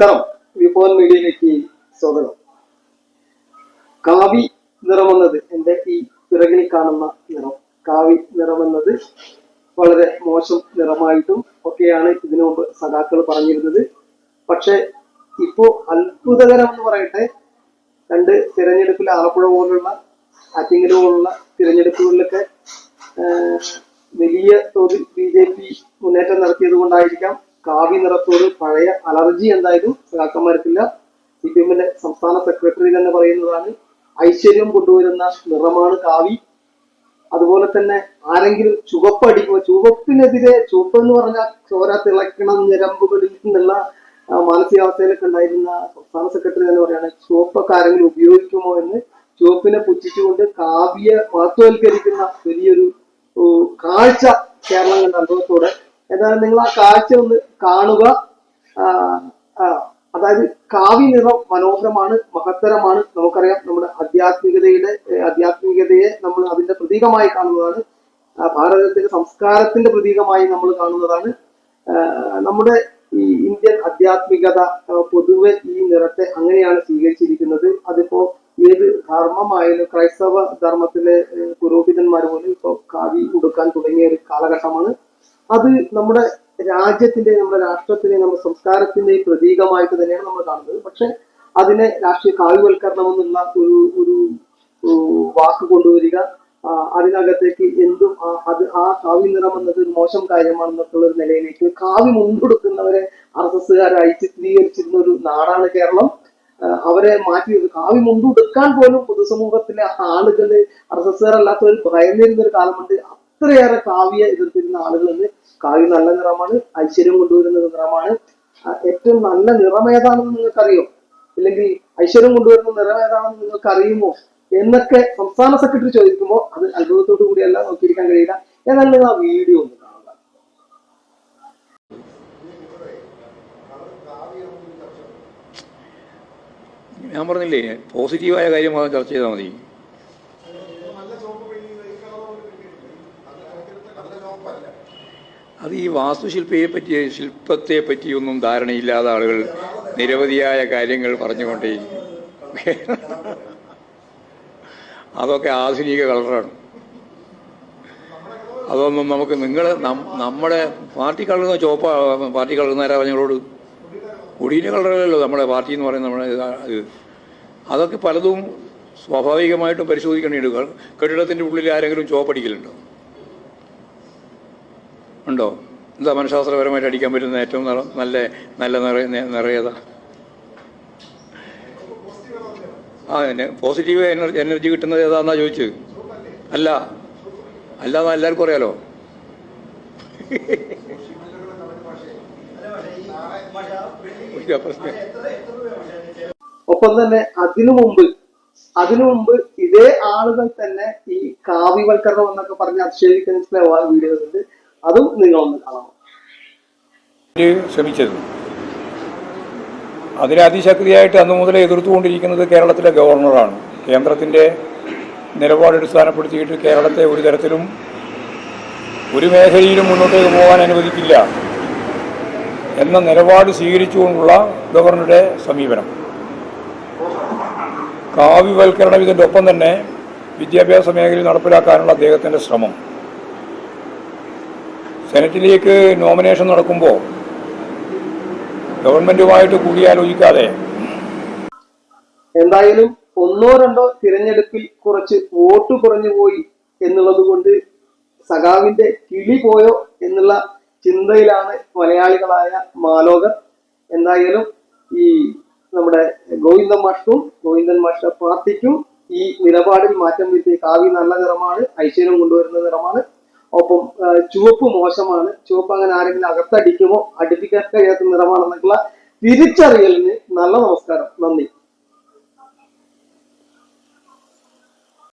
നമസ്കാരം. വിഭവൻ മീഡിയയിലേക്ക് സ്വാഗതം. കാവി നിറമെന്നത് എന്റെ ഈ പിറകിൽ കാണുന്ന നിറം. കാവി നിറമെന്നത് വളരെ മോശം നിറമായിട്ടും ഒക്കെയാണ് ഇതിനു മുമ്പ് സഖാക്കൾ പറഞ്ഞിരുന്നത്. പക്ഷെ ഇപ്പോ അത്ഭുതകരം എന്ന് പറയട്ടെ രണ്ട് തിരഞ്ഞെടുപ്പിൽ ആലപ്പുഴ പോലുള്ള ആറ്റിങ്ങൽ പോലുള്ള തിരഞ്ഞെടുപ്പുകളിലൊക്കെ വലിയ തോതിൽ ബി ജെ പി മുന്നേറ്റം നടത്തിയത് കൊണ്ടായിരിക്കാം കാവി നിറത്തോട് പഴയ അലർജി എന്തായാലും സഖാക്കന്മാർക്കില്ല സി പി എമ്മിന്റെ സംസ്ഥാന സെക്രട്ടറി തന്നെ പറയുന്നതാണ് ഐശ്വര്യം കൊണ്ടുവരുന്ന നിറമാണ് കാവി അതുപോലെ തന്നെ ആരെങ്കിലും ചുവപ്പ് അടിക്കുമ്പോൾ ചുവപ്പിനെതിരെ ചുവപ്പ് എന്ന് പറഞ്ഞാൽ ചോര തിളക്കണം ഞരമ്പുകളിൽ നിന്നുള്ള മാനസികാവസ്ഥയിലൊക്കെ ഉണ്ടായിരുന്ന സംസ്ഥാന സെക്രട്ടറി തന്നെ പറയുകയാണ് ചുവപ്പൊക്കെ ആരെങ്കിലും ഉപയോഗിക്കുമോ എന്ന് ചുവപ്പിനെ പുച്ഛിച്ചുകൊണ്ട് കാവ്യ മഹത്വവൽക്കരിക്കുന്ന വലിയൊരു കാഴ്ച കേരളം കണ്ട അനുഭവത്തോടെ ഏതായാലും നിങ്ങൾ ആ കാഴ്ച ഒന്ന് കാണുക. അതായത് കാവി നിറം മനോഹരമാണ് മഹത്തരമാണ്. നമുക്കറിയാം നമ്മുടെ ആധ്യാത്മികതയുടെ ആധ്യാത്മികതയെ നമ്മൾ അതിന്റെ പ്രതീകമായി കാണുന്നതാണ്. ഭാരതത്തിന്റെ സംസ്കാരത്തിന്റെ പ്രതീകമായി നമ്മൾ കാണുന്നതാണ്. നമ്മുടെ ഈ ഇന്ത്യൻ ആധ്യാത്മികത പൊതുവെ ഈ നിറത്തെ അങ്ങനെയാണ് സ്വീകരിച്ചിരിക്കുന്നത്. അതിപ്പോ ഏത് ധർമ്മമായാലും ക്രൈസ്തവ ധർമ്മത്തിലെ പുരോഹിതന്മാർ പോലും ഇപ്പോ കാവി ഉടുക്കാൻ തുടങ്ങിയ ഒരു കാലഘട്ടമാണ്. അത് നമ്മുടെ രാജ്യത്തിന്റെ നമ്മുടെ രാഷ്ട്രത്തിന്റെ നമ്മുടെ സംസ്കാരത്തിന്റെ പ്രതീകമായിട്ട് തന്നെയാണ് നമ്മൾ കാണുന്നത്. പക്ഷെ അതിനെ രാഷ്ട്രീയ കാവ്യവൽക്കരണം എന്നുള്ള ഒരു ഒരു വാക്ക് കൊണ്ടുവരിക അതിനകത്തേക്ക് എന്തും അത് ആ കാവ്യ നിറം എന്നത് മോശം കാര്യമാണെന്നൊക്കെയുള്ള ഒരു നിലയിലേക്ക് കാവ്യ മുൻകൊടുക്കുന്നവരെ ആർ എസ് എസ്സുകാരായി ചിത്രീകരിച്ചിരുന്ന ഒരു നാടാണ് കേരളം. അവരെ മാറ്റി കാവ്യം മുണ്ടുടുക്കാൻ പോലും പൊതുസമൂഹത്തിലെ ആളുകൾ ആർ എസ് എസ്സുകാരല്ലാത്തവർ ഭയന്നിരുന്ന ഒരു കാലമുണ്ട്. അത്രയേറെ കാവ്യ എതിർത്തിരുന്ന ആളുകൾ ഇന്ന് കാവ്യ നല്ല നിറമാണ് ഐശ്വര്യം കൊണ്ടുവരുന്ന നിറമാണ്. ഏറ്റവും നല്ല നിറം ഏതാണെന്ന് നിങ്ങൾക്കറിയോ? അല്ലെങ്കിൽ ഐശ്വര്യം കൊണ്ടുവരുന്ന നിറം ഏതാണെന്ന് നിങ്ങൾക്ക് അറിയുമോ എന്നൊക്കെ സംസ്ഥാന സെക്രട്ടറി ചോദിക്കുമ്പോൾ അത് അത്ഭുതത്തോടു കൂടിയല്ല നോക്കിയിരിക്കാൻ കഴിയില്ല. ഏതായാലും ആ വീഡിയോ ഒന്ന് കാണുക. ഞാൻ പറഞ്ഞില്ലേ പോസിറ്റീവായ കാര്യം ചർച്ച ചെയ്താൽ മതി. അത് ഈ വാസ്തുശില്പിയെ പറ്റി ശില്പത്തെ പറ്റിയൊന്നും ധാരണയില്ലാത്ത ആളുകൾ നിരവധിയായ കാര്യങ്ങൾ പറഞ്ഞുകൊണ്ടേ അതൊക്കെ ആധുനിക കളറാണ്. അതൊന്നും നമുക്ക് നിങ്ങൾ നമ്മുടെ പാർട്ടി കളർന്ന ചോപ്പ പാർട്ടി കളറുന്നവരാ ഞങ്ങളോട് കൊടിയുടെ കളറുകളല്ലോ നമ്മുടെ പാർട്ടി എന്ന് പറയുന്നത് നമ്മുടെ ഇത് അതൊക്കെ പലതും സ്വാഭാവികമായിട്ടും പരിശോധിക്കേണ്ടിയുണ്ട് കെട്ടിടത്തിന്റെ ഉള്ളിൽ ആരെങ്കിലും ചോപ്പടിക്കലുണ്ടോ? ഉണ്ടോ? എന്താ മനഃശാസ്ത്രപരമായിട്ട് അടിക്കാൻ പറ്റുന്ന ഏറ്റവും നല്ല നല്ല നിറ നിറയത? ആ എന്നെ പോസിറ്റീവ് എനർജി എനർജി കിട്ടുന്നത് ഏതാന്നാ ചോദിച്ചത് അല്ല. അല്ലാതെ എല്ലാവർക്കും അറിയാലോ. ഒപ്പം തന്നെ അതിനു മുമ്പ് അതിനു മുമ്പ് ഇതേ ആളുകൾ തന്നെ ഈ കാവ്യവൽക്കരണം എന്നൊക്കെ പറഞ്ഞ് അധിക്ഷേപിക്കുന്ന വീഡിയോ ഉണ്ട് അതും നിങ്ങളൊന്ന് കാണണം. ശ്രമിച്ചിരുന്നു അതിനെ അതിശക്തിയായിട്ട് അന്നു മുതലേ എതിർത്തുകൊണ്ടിരിക്കുന്നത് കേരളത്തിലെ ഗവർണറാണ്. കേന്ദ്രത്തിന്റെ നിലപാട് അടിസ്ഥാനപ്പെടുത്തിയിട്ട് കേരളത്തെ ഒരു തരത്തിലും ഒരു മേഖലയിലും മുന്നോട്ടേക്ക് പോകാൻ അനുവദിക്കില്ല എന്ന നിലപാട് സ്വീകരിച്ചുകൊണ്ടുള്ള ഗവർണറുടെ സമീപനം. കാവ്യവൽക്കരണം ഇതിന്റെ ഒപ്പം തന്നെ വിദ്യാഭ്യാസ മേഖലയിൽ നടപ്പിലാക്കാനുള്ള അദ്ദേഹത്തിന്റെ ശ്രമം. സെനറ്റിലേക്ക് നോമിനേഷൻ നടക്കുമ്പോൾ ഗവൺമെന്റുമായിട്ട് കൂടിയാലോചിക്കാതെ എന്തായാലും ഒന്നോ രണ്ടോ തിരഞ്ഞെടുപ്പിൽ കുറച്ച് വോട്ട് കുറഞ്ഞു പോയി എന്നുള്ളത് കൊണ്ട് സഖാവിന്റെ കിളി പോയോ എന്നുള്ള ചിന്തയിലാണ് മലയാളികളായ മാലോകർ. എന്തായാലും ഈ നമ്മുടെ ഗോവിന്ദൻ മാഷ്ക്കും ഗോവിന്ദൻ മാഷ്ട പാർട്ടിക്കും ഈ നിലപാടിൽ മാറ്റം വരുത്തിയ കാവി നല്ല നിറമാണ് ഐശ്വര്യം കൊണ്ടുവരുന്ന നിറമാണ്. ഒപ്പം ചുവപ്പ് മോശമാണ്. ചുവപ്പ് അങ്ങനെ ആരെങ്കിലും അകത്തടിക്കുമോ? അടുപ്പിക്കാൻ കഴിയാത്ത നിറമാണെന്നൊക്കെയുള്ള തിരിച്ചറിയലിന് നല്ല നമസ്കാരം. നന്ദി.